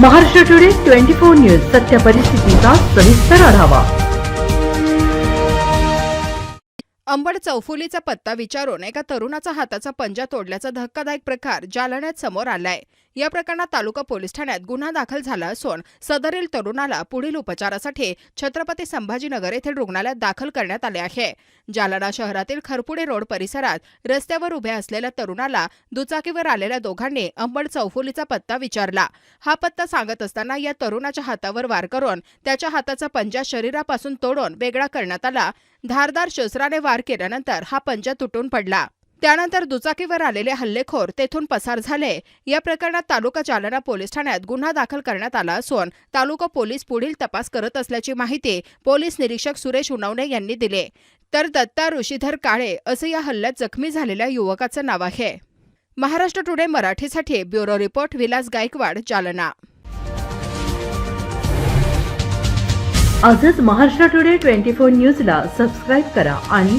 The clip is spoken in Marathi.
Maharashtra today twenty four news सत्य परिस्थितीचा सविस्तर आढावा. अंबड चौफुलीचा पत्ता विचारून एका तरुणाचा हाताचा पंजा तोडल्याचा धक्कादायक प्रकार जालन्यात समोर आलाय. या प्रकरणात तालुका पोलीस ठाण्यात गुन्हा दाखल झाला असून सदरील तरुणाला पुढील उपचारासाठी छत्रपती संभाजीनगर येथील रुग्णालयात दाखल करण्यात आले आहे. जालना शहरातील खरपुडे रोड परिसरात रस्त्यावर उभ्या असलेल्या तरुणाला दुचाकीवर आलेल्या दोघांनी अंबड चौफुलीचा पत्ता विचारला. हा पत्ता सांगत असताना या तरुणाच्या हातावर वार करून त्याच्या हाताचा पंजा शरीरापासून तोडून वेगळा करण्यात आला. धारदार शस्त्राने वार केल्यानंतर हा पंजा तुटून पडला. त्यानंतर दुचाकीवर आलेले हल्लेखोर तेथून पसार झाले. या प्रकरणात तालुका जालना पोलीस ठाण्यात गुन्हा दाखल करण्यात आला असून तालुका पोलीस पुढील तपास करत असल्याची माहिती पोलीस निरीक्षक सुरेश उनवणे यांनी दिले. तर दत्ता ऋषीधर काळे असं या हल्ल्यात जखमी झालेल्या युवकाचं नाव आहे. महाराष्ट्र टुडे मराठीसाठी ब्युरो रिपोर्ट विलास गायकवाड जालना. आजच महाराष्ट्र टुडे ट्वेंटी फोर न्यूजला सबस्क्राईब करा आणि